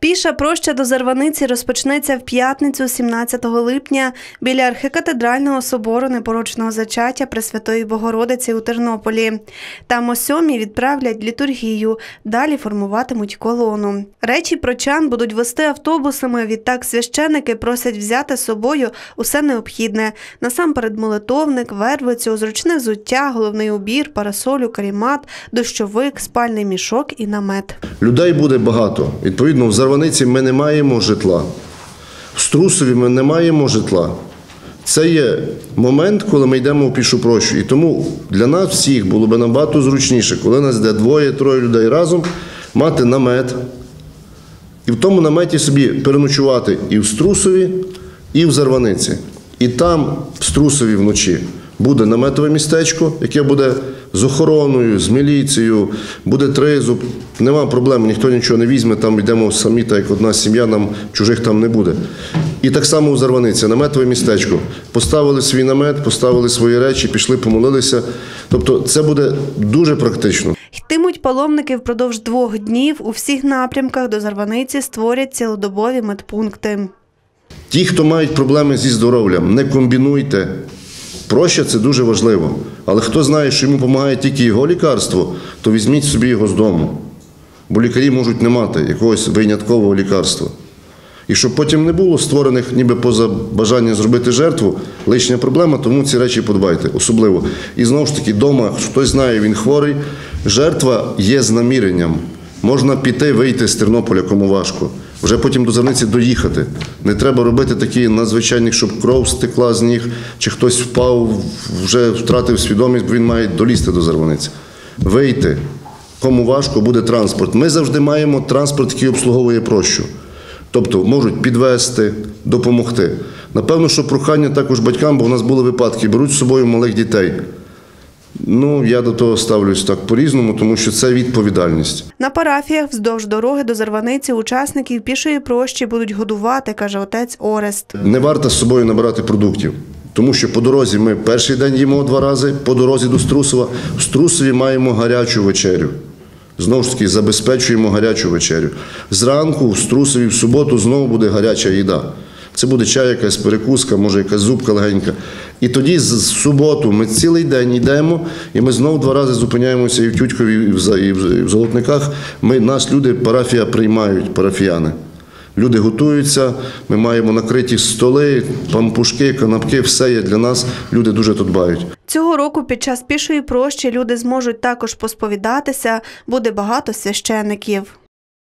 Піша проща до Зарваниці розпочнеться в п'ятницю, 17 липня, біля архікатедрального собору непорочного зачаття Пресвятої Богородиці у Тернополі. Там о сьомій відправлять літургію, далі формуватимуть колону. Речі прочан будуть вести автобусами. Відтак священики просять взяти з собою усе необхідне. Насамперед молитовник, вервицю, зручне взуття, головний убір, парасолю, карімат, дощовик, спальний мішок і намет. Людей буде багато. Відповідно, в Зарваниці ми не маємо житла. В Струсові ми не маємо житла. Це є момент, коли ми йдемо у пішу прощу. І тому для нас всіх було б набагато зручніше, коли нас йде двоє-троє людей разом, мати намет. І в тому наметі собі переночувати і в Струсові, і в Зарваниці. І там, в Струсові вночі, буде наметове містечко, яке буде з охороною, з міліцією, буде тризуб. Нема проблем, ніхто нічого не візьме, там йдемо самі, так як одна сім'я, нам чужих там не буде. І так само у Зарваниці, наметове містечко. Поставили свій намет, поставили свої речі, пішли, помолилися. Тобто це буде дуже практично. Йтимуть паломники впродовж двох днів. У всіх напрямках до Зарваниці створять цілодобові медпункти. Ті, хто мають проблеми зі здоров'ям, не комбінуйте. Проща це дуже важливо. Але хто знає, що йому допомагає тільки його лікарство, то візьміть собі його з дому. Бо лікарі можуть не мати якогось виняткового лікарства. І щоб потім не було створених ніби поза бажання зробити жертву, лишня проблема, тому ці речі подбайте, особливо. І знову ж таки, вдома хтось знає, він хворий. Жертва є з наміренням. Можна піти, вийти з Тернополя, кому важко. Вже потім до Зарниці доїхати. Не треба робити такі надзвичайні, щоб кров стекла з ніг, чи хтось впав, вже втратив свідомість, бо він має долізти до Зарваниці. Вийти. Кому важко, буде транспорт. Ми завжди маємо транспорт, який обслуговує прощу. Тобто можуть підвести, допомогти. Напевно, що прохання також батькам, бо в нас були випадки, беруть з собою малих дітей. Ну, я до того ставлюсь так по-різному, тому що це відповідальність. На парафіях вздовж дороги до Зарваниці учасників пішої прощі будуть годувати, каже отець Орест. Не варто з собою набирати продуктів, тому що по дорозі ми перший день їмо два рази, по дорозі до Струсова. В Струсові маємо гарячу вечерю. Знову ж таки, забезпечуємо гарячу вечерю. Зранку в Струсові в суботу знову буде гаряча їда. Це буде чай, якась перекуска, може якась зубка легенька. І тоді з суботу ми цілий день йдемо, і ми знову два рази зупиняємося і в Тютькові, і в, і в, і в Золотниках. Ми, нас люди, парафія приймають, парафіяни. Люди готуються, ми маємо накриті столи, пампушки, канапки, все є для нас. Люди дуже тут дбають. Цього року під час пішої прощі люди зможуть також посповідатися, буде багато священиків.